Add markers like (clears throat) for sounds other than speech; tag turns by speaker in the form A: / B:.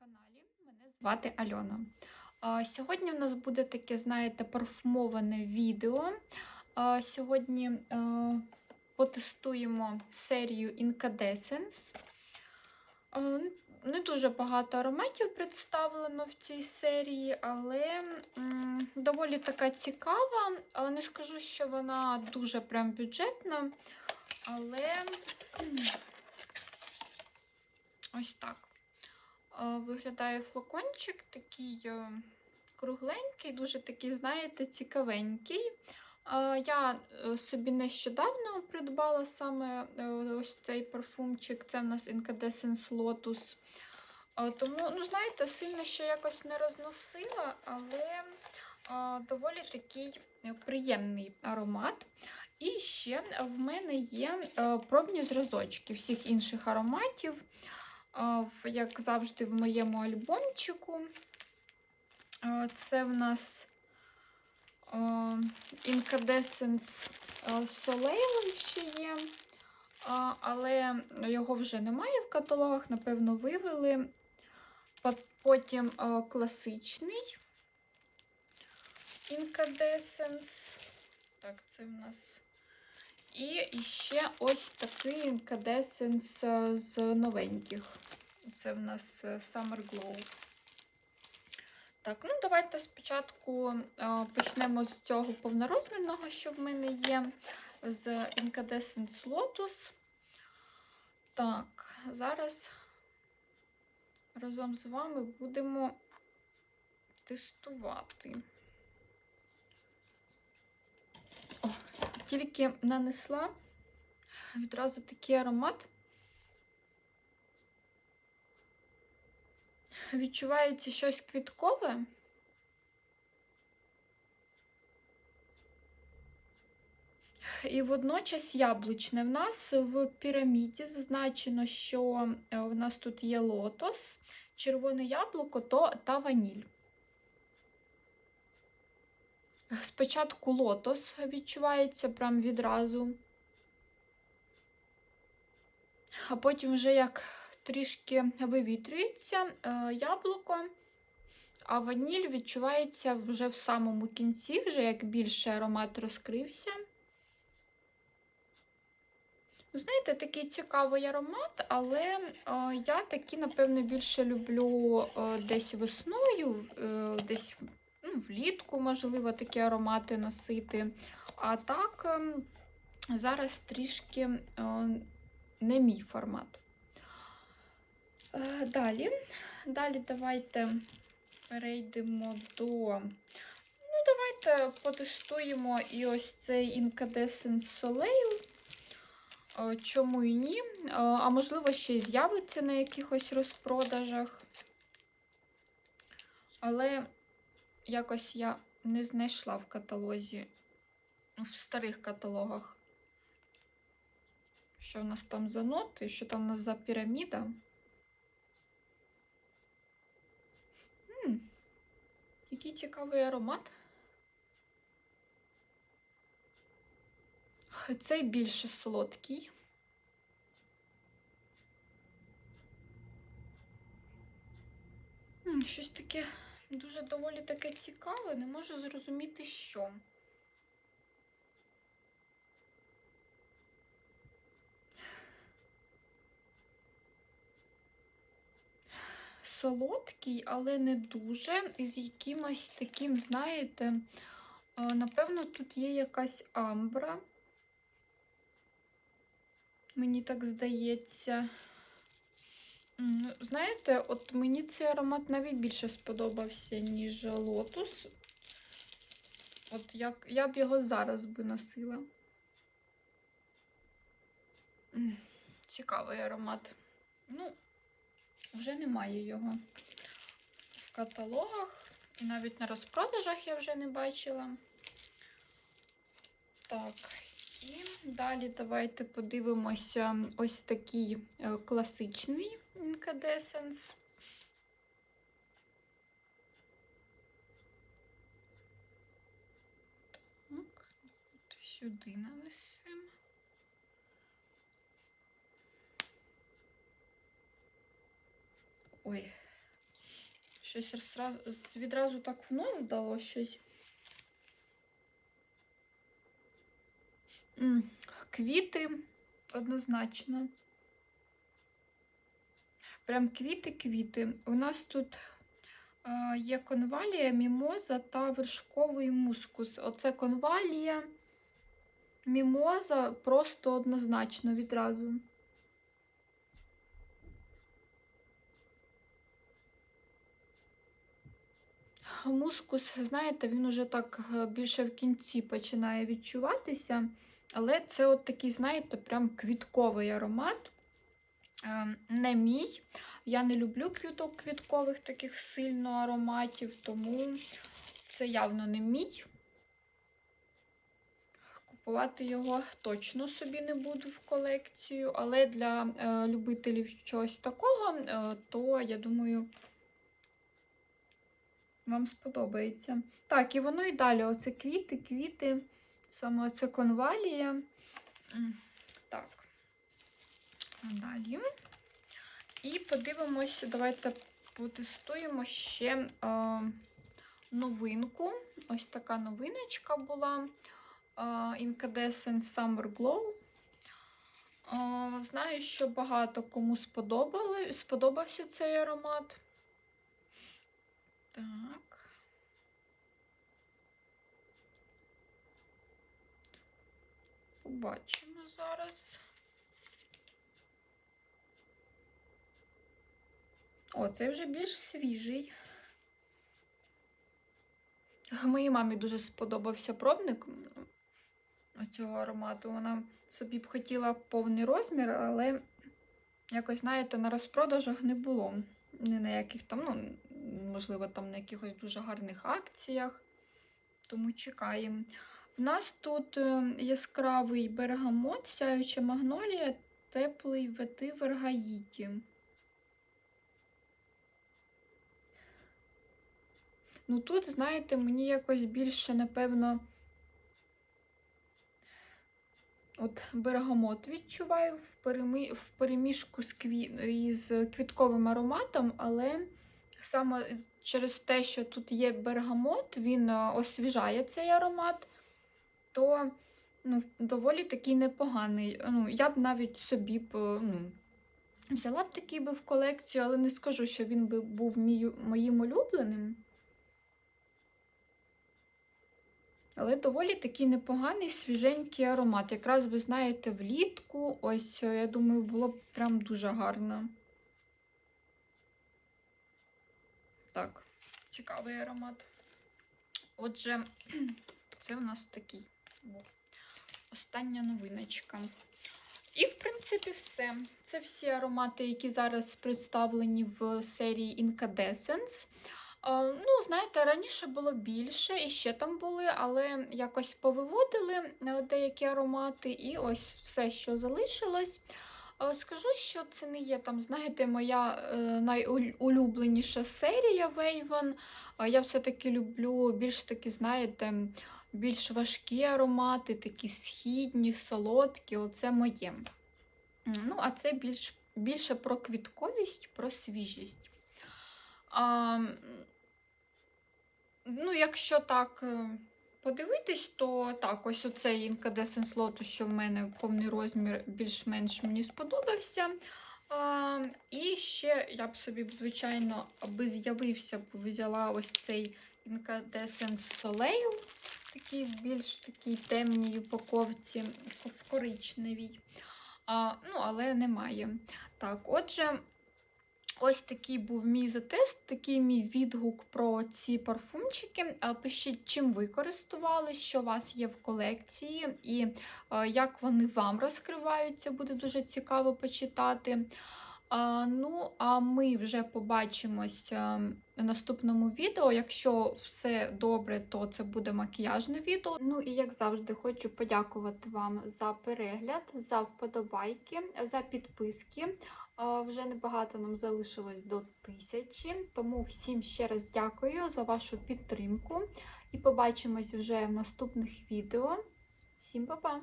A: каналі. Мене звати Альона. Сьогодні в нас буде таке, знаєте, парфумоване відео. Сьогодні потестуємо серію Incandescence. Не дуже багато ароматів представлено в цій серії, але доволі така цікава. Не скажу, що вона дуже прям бюджетна, але ось так. Е, Виглядає флакончик, такий е, кругленький, дуже такий, знаєте, цікавенький. Е, Я собі нещодавно придбала саме ось цей парфумчик. Це в нас Incandescence Lotus. Тому, ну, знаєте, сильно ще якось не розносила, але доволі такий приємний аромат. І ще в мене є пробні зразочки всіх інших ароматів як завжди, в моєму альбомчику. Це в нас Incandescence Soleil ще є, але його вже немає в каталогах, напевно, вивели. Потім класичний Incandescence. Так, це в нас. І ще ось такий Incandescence е, з новеньких. Це в нас е, Summer Glow. Так, ну давайте спочатку е, почнемо з цього повнорозмірного, що в мене є, з Incandescence Lotus. Так, зараз разом з вами будемо тестувати. О, тільки нанесла відразу такий аромат. Відчувається щось квіткове. І водночас яблучне. В нас в піраміді зазначено, що е, в нас тут є лотос, червоне яблуко то, та ваніль. Спочатку лотос відчувається прям відразу. А потім вже як трішки вивітрюється е, яблуко, а ваніль відчувається вже в самому кінці, вже як більше аромат розкрився. Ну, Знаєте, такий цікавий аромат, але е, я такі, напевно, більше люблю е, десь весною, десь влітку, можливо, такі аромати носити. А так, е, зараз трішки е, не мій формат. Е, Далі, далі давайте перейдемо до. Ну, давайте потестуємо і ось цей Incandescence Soleil. Е, Чому і ні? А можливо, ще й з'явиться на якихось розпродажах. Але якось я не знайшла в каталозі, в старих каталогах, що в нас там за ноти, що там у нас за піраміда. М, Який цікавий аромат. Цей більше солодкий. М, Щось таке дуже доволі таке цікаве, не можу зрозуміти, що. Солодкий, але не дуже. З якимось таким, знаєте, е, напевно, тут є якась амбра. Мені так здається. Ну, Знаєте, от мені цей аромат навіть більше сподобався, ніж лотус. От як я б його зараз би носила. Цікавий аромат. Ну, вже немає його в каталогах. І навіть на розпродажах я вже не бачила. Так, і далі давайте подивимося ось такий е, класичний Incandescence. Так, сюди нанесемо. Ой, Щось відразу так в нос дало щось. Квіти однозначно. Прям квіти-квіти. У нас тут е, є конвалія, мімоза та вершковий мускус. Оце конвалія, мімоза просто однозначно відразу. Мускус, знаєте, він уже так е, більше в кінці починає відчуватися, але це от такий, знаєте, прям квітковий аромат. Е, Не мій. Я не люблю квіток квіткових таких сильно ароматів, тому це явно не мій. Купувати його точно собі не буду в колекцію, але для е, любителів чогось такого, е, то я думаю, вам сподобається. Так, і воно і далі. Оце квіти, квіти, саме оце конвалія. Так. Далі. І подивимося, давайте потестуємо ще е, новинку. Ось така новиночка була. Е, Incandescent Summer Glow. Е, знаю, що багато кому сподобали, сподобався цей аромат. Так. Побачимо зараз. О, цей вже більш свіжий. Моїй мамі дуже сподобався пробник цього аромату. Вона собі б хотіла повний розмір, але якось, знаєте, на розпродажах не було. Ні на яких там, ну, можливо, там на якихось дуже гарних акціях. Тому чекаємо. У нас тут е, яскравий бергамот, сяюча магнолія, теплий ветивер гаїті. Ну тут, знаєте, мені якось більше, напевно, от бергамот відчуваю в, перемі... в переміжку з кві... із квітковим ароматом, але саме через те, що тут є бергамот, він е, освіжає цей аромат, то ну, доволі такий непоганий. Ну, Я б навіть собі б, ну, взяла б такий би в колекцію, але не скажу, що він би був мій... моїм улюбленим. Але доволі такий непоганий свіженький аромат. Якраз ви знаєте, влітку, ось, я думаю, було б прям дуже гарно. Так, цікавий аромат. Отже, (clears throat) це у нас такий був остання новиночка. І, в принципі, все. Це всі аромати, які зараз представлені в серії Incandescence. Ну, знаєте, раніше було більше, і ще там були, але якось повиводили е, деякі аромати, і ось все, що залишилось. Скажу, що це не є там, знаєте, моя е, найулюбленіша серія Вейвен. Я все-таки люблю більш такі, знаєте, більш важкі аромати, такі східні, солодкі оце моє. Ну, а це більш, більше про квітковість, про свіжість. А, Ну, якщо так е, подивитись, то так, ось оцей Incandescent Lotus, що в мене повний розмір, більш-менш мені сподобався. А, І ще я б собі, звичайно, аби з'явився, взяла ось цей Incandescent Soleil, такий в більш такій темній упаковці, в коричневій. А, Ну, але немає. Так, отже. Ось такий був мій затест, такий мій відгук про ці парфумчики. Пишіть, чим ви користувалися, що у вас є в колекції, і як вони вам розкриваються, буде дуже цікаво почитати. Ну, а ми вже побачимось в наступному відео. Якщо все добре, то це буде макіяжне відео. Ну і як завжди, хочу подякувати вам за перегляд, за вподобайки, за підписки. Вже небагато нам залишилось до тисячі, тому всім ще раз дякую за вашу підтримку і побачимось вже в наступних відео. Всім па-па!